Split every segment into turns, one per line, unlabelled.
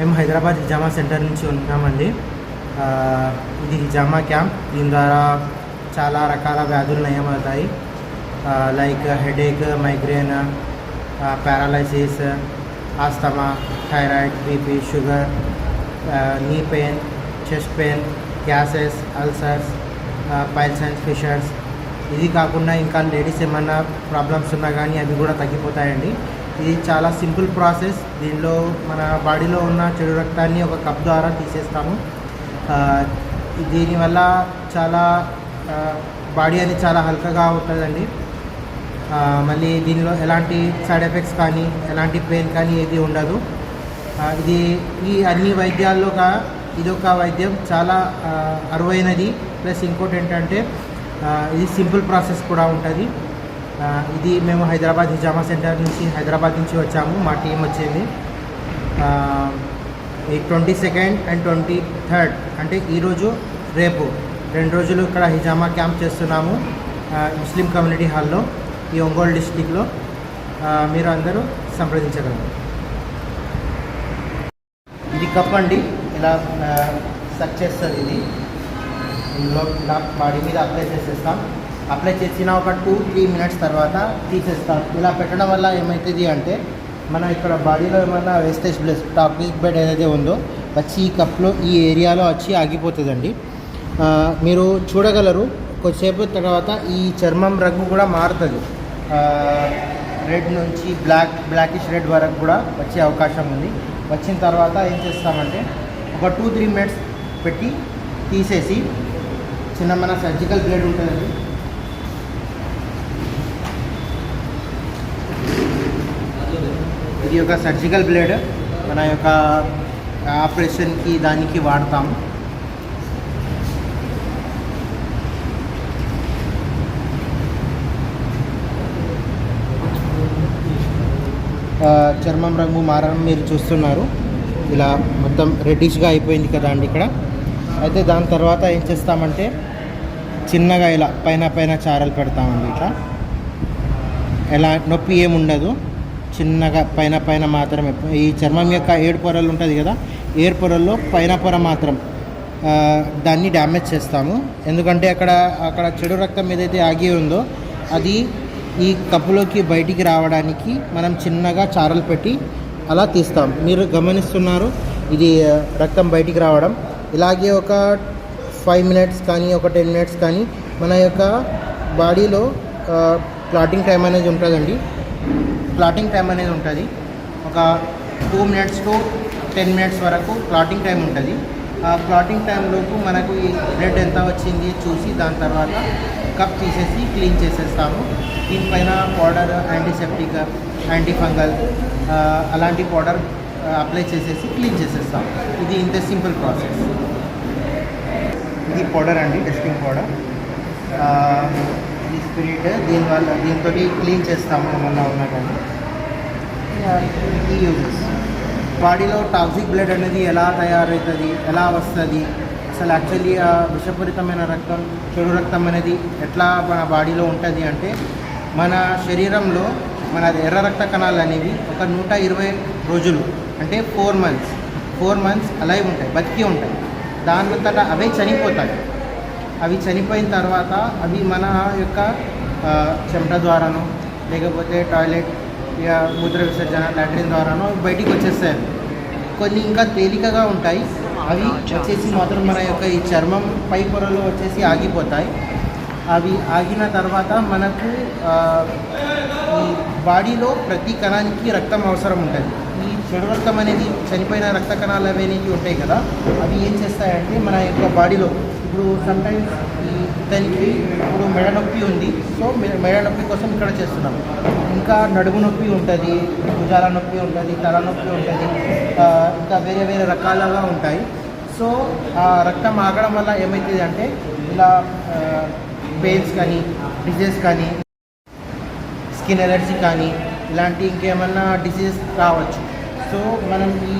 మేము హైదరాబాద్ హిజామా సెంటర్ నుంచి ఉన్నామండి. ఇది హిజామా క్యాంప్. దీని ద్వారా చాలా రకాల వ్యాధులు నయమవుతాయి. Like headache migraine paralysis asthma thyroid BP sugar knee pain chest pain gases ulcers piles and fissures. ఇది కాకుండా ఇంకా లేడీస్ ఏమైనా ప్రాబ్లమ్స్ ఉన్నా కానీ అవి కూడా తగ్గిపోతాయండి. ఇది చాలా సింపుల్ ప్రాసెస్. దీనిలో మన బాడీలో ఉన్న చెడు రక్తాన్ని ఒక కప్ ద్వారా తీసేస్తాము. దీనివల్ల చాలా బాడీ అనేది చాలా హల్కగా ఉంటుందండి. మళ్ళీ దీనిలో ఎలాంటి సైడ్ ఎఫెక్ట్స్ కానీ ఎలాంటి పెయిన్ కానీ ఏది ఉండదు. ఇది ఈ అన్ని వైద్యాల్లోగా ఇది ఒక వైద్యం చాలా అరువైనది. ప్లస్ ఇంకోటి ఏంటంటే ఇది సింపుల్ ప్రాసెస్ కూడా ఉంటుంది. ఇది మేము హైదరాబాద్ హిజామా సెంటర్ నుంచి హైదరాబాద్ నుంచి వచ్చాము. మా టీం వచ్చింది. ఈ twenty second and twenty third అంటే ఈరోజు రేపు రెండు రోజులు ఇక్కడ హిజామా క్యాంప్ చేస్తున్నాము ముస్లిం కమ్యూనిటీ హాల్లో ఈ ఒంగోలు డిస్టిక్లో. మీరు అందరూ సంప్రదించగలరు. ఇది కప్ అండి. ఇలా సక్ చేస్తుంది ఇది. ఇందులో బాడీ మీద అప్లై చేసేస్తాం. అప్లై చేసిన ఒక టూ త్రీ మినిట్స్ తర్వాత తీసేస్తాం. ఇలా పెట్టడం వల్ల ఏమవుతుంది అంటే మన ఇక్కడ బాడీలో ఏమైనా వేస్టేజ్ బ్లెస్ టాపిక్ బెడ్ ఏదైతే ఉందో వచ్చి ఈ కప్లో ఈ ఏరియాలో వచ్చి ఆగిపోతుందండి. మీరు చూడగలరు కొద్దిసేపు తర్వాత ఈ చర్మం రంగు కూడా మారుతుంది. రెడ్ నుంచి బ్లాక్ బ్లాకిష్ రెడ్ వరకు కూడా వచ్చే అవకాశం ఉంది. వచ్చిన తర్వాత ఏం చేస్తామంటే ఒక టూ త్రీ మినిట్స్ పెట్టి తీసేసి చిన్న మన సర్జికల్ బ్లేడ్ ఉంటుందండి. ఇది ఒక సర్జికల్ బ్లేడ్. మన యొక్క ఆపరేషన్కి దానికి వాడతాము చర్మం రంగు మారడం మీరు చూస్తున్నారు. ఇలా మొత్తం రెడ్డిష్గా అయిపోయింది కదా అండి ఇక్కడ. అయితే దాని తర్వాత ఏం చేస్తామంటే చిన్నగా ఇలా పైన పైన చారలు పెడతామండి ఇట్లా. ఎలా నొప్పి ఏముండదు ఉండదు. చిన్నగా పైన పైన మాత్రమే. ఈ చర్మం యొక్క ఏడు పొరలు ఉంటుంది కదా ఏడు పొరల్లో పైన పొర మాత్రం దాన్ని డ్యామేజ్ చేస్తాము. ఎందుకంటే అక్కడ అక్కడ చెడు రక్తం ఏదైతే ఆగి ఉందో అది ఈ కప్పులోకి బయటికి రావడానికి మనం చిన్నగా చారలు పెట్టి అలా తీస్తాం. మీరు గమనిస్తున్నారు ఇది రక్తం బయటికి రావడం. ఇలాగే ఒక ఫైవ్ మినిట్స్ కానీ ఒక టెన్ మినిట్స్ కానీ మన యొక్క బాడీలో క్లాటింగ్ టైం అనేది ఉంటుందండి. ప్లాటింగ్ టైం అనేది ఉంటుంది. ఒక two minutes to ten minutes వరకు ప్లాటింగ్ టైం ఉంటుంది. ఆ ప్లాటింగ్ టైంలోపు మనకు ఈ బ్లడ్ ఎంత వచ్చింది చూసి దాని తర్వాత కప్ తీసేసి క్లీన్ చేసేస్తాము. దీనిపైన పౌడర్ యాంటీసెప్టిక్ యాంటీఫంగల్ అలాంటి పౌడర్ అప్లై చేసేసి క్లీన్ చేసేస్తాం ఇది ఇంత సింపుల్ ప్రాసెస్ ఇది పౌడర్ అండి టెస్టింగ్ పౌడర్ స్పిరిట్ దీనివల్ల దీంతో క్లీన్ చేస్తాము ఏమన్నా ఉన్నా కానీ ఈ యూజెస్. బాడీలో టాక్సిక్ బ్లడ్ అనేది ఎలా తయారవుతుంది ఎలా వస్తుంది? అసలు యాక్చువల్లీ ఆ విషపూరితమైన రక్తం చెడు రక్తం అనేది ఎట్లా మన బాడీలో ఉంటుంది అంటే మన శరీరంలో మన ఎర్ర రక్త కణాలు అనేవి ఒక నూట ఇరవై రోజులు అంటే ఫోర్ మంత్స్ ఫోర్ మంత్స్ అలాగే ఉంటాయి బతికి ఉంటాయి. దాని అవే చనిపోతాయి. అవి చనిపోయిన తర్వాత అవి మన యొక్క చెమట ద్వారానో లేకపోతే టాయిలెట్ ఇక మూత్ర విసర్జన లాట్రిన్ ద్వారానో బయటికి వచ్చేస్తాయి కొన్ని ఇంకా తేలికగా ఉంటాయి. అవి వచ్చేసి మాత్రం మన యొక్క ఈ చర్మం పై పొరలో వచ్చేసి ఆగిపోతాయి. అవి ఆగిన తర్వాత మనకు ఈ బాడీలో ప్రతి కణానికి రక్తం అవసరం ఉంటుంది. ఈ చెడు అనేది చనిపోయిన రక్త కణాలు అనేవి ఉంటాయి కదా అవి ఏం చేస్తాయంటే మన యొక్క బాడీలో ఇప్పుడు సమ్టైమ్స్ దానికి ఇతనికి ఇప్పుడు మెడ నొప్పి ఉంది. సో మెడ నొప్పి కోసం ఇక్కడ చేస్తున్నాం. ఇంకా నడుము నొప్పి ఉంటుంది భుజాల నొప్పి ఉంటుంది తల నొప్పి ఉంటుంది ఇంకా వేరే వేరే రకాలుగా ఉంటాయి. సో ఆ రక్తం ఆగడం వల్ల ఏమవుతుంది అంటే ఇలా పెయిన్స్ కానీ డిజీజ్ కానీ స్కిన్ ఎలర్జీ కానీ ఇలాంటి ఇంకేమన్నా డిసీజెస్ రావచ్చు. సో మనం ఈ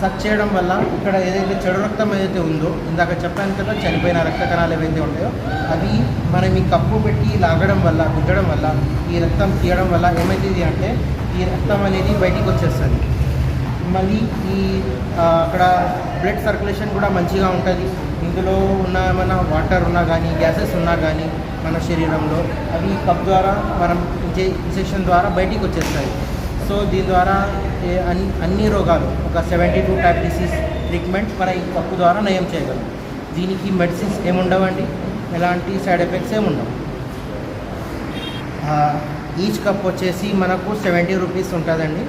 సర్చ్ చేయడం వల్ల ఇక్కడ ఏదైతే చెడు రక్తం ఏదైతే ఉందో ఇందాక చెప్పాను కదా చనిపోయిన రక్త కణాలు ఏవైతే ఉంటాయో అవి మనం ఈ కప్పు పెట్టి లాగడం వల్ల గుద్దడం వల్ల ఈ రక్తం తీయడం వల్ల ఏమవుతుంది అంటే ఈ రక్తం అనేది బయటికి వచ్చేస్తుంది. మళ్ళీ ఈ అక్కడ బ్లడ్ సర్క్యులేషన్ కూడా మంచిగా ఉంటుంది. ఇందులో ఉన్న ఏమైనా వాటర్ ఉన్నా కానీ గ్యాసెస్ ఉన్నా కానీ మన శరీరంలో అవి కప్ ద్వారా మనం ఇంజెక్షన్ ద్వారా బయటికి వచ్చేస్తాయి. సో దీని ద్వారా ఏ అన్ని అన్ని రోగాలు ఒక seventy two type disease treatment మన ఈ కప్పు ద్వారా నయం చేయగలం. దీనికి మెడిసిన్స్ ఏముండవండి ఎలాంటి సైడ్ ఎఫెక్ట్స్ ఏముండవు ఈచ్ కప్ వచ్చేసి మనకు సెవెంటీ రూపీస్ ఉంటుందండి.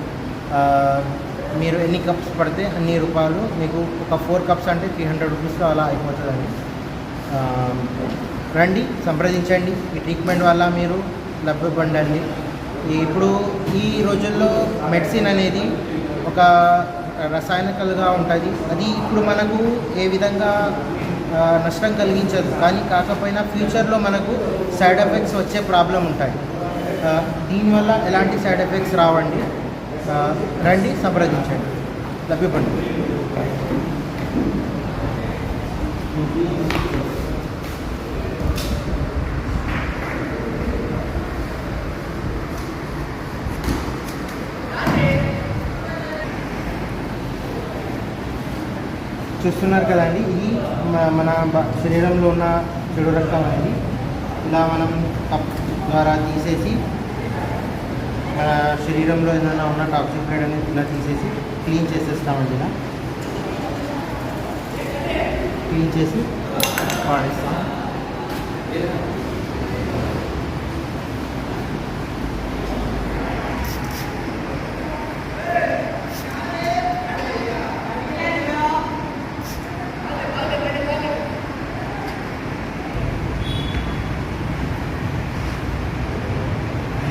మీరు ఎన్ని కప్స్ పడితే అన్ని రూపాయలు మీకు ఒక ఫోర్ కప్స్ అంటే త్రీ హండ్రెడ్ రూపీస్లో అలా అయిపోతుందండి. రండి సంప్రదించండి. ఈ ట్రీట్మెంట్ వల్ల మీరు లబ్ధి పొందండి. ఇప్పుడు ఈ రోజుల్లో మెడిసిన్ అనేది ఒక రసాయనికలుగా ఉంటుంది. అది ఇప్పుడు మనకు ఏ విధంగా నష్టం కలిగించదు. కానీ కాకపోయినా ఫ్యూచర్లో మనకు సైడ్ ఎఫెక్ట్స్ వచ్చే ప్రాబ్లం ఉంటాయి. దీనివల్ల ఎలాంటి సైడ్ ఎఫెక్ట్స్ రావండి? రండి సంప్రదించండి. లభ్యపడండి చూస్తున్నారు కదండి. ఇది మన శరీరంలో ఉన్న చెడు రక్తం అనేది ఇలా మనం కప్ ద్వారా తీసేసి మన శరీరంలో ఏదైనా ఉన్న టాక్సిక్ బ్లడ్ అనేది ఇలా తీసేసి క్లీన్ చేసేస్తామండి ఇలా. క్లీన్ చేసి వాడేస్తాం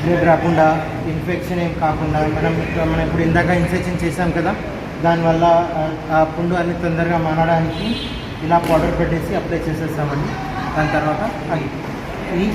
బ్లడ్ రాకుండా ఇన్ఫెక్షన్ ఏం కాకుండా మనం ఇప్పుడు మనం ఇప్పుడు ఇందాక ఇన్ఫెక్షన్ చేసాం కదా దానివల్ల ఆ- పుండు అన్ని తొందరగా మానడానికి ఇలా పౌడర్ పెట్టేసి అప్లై చేసేస్తామండి. దాని తర్వాత అది. ఈ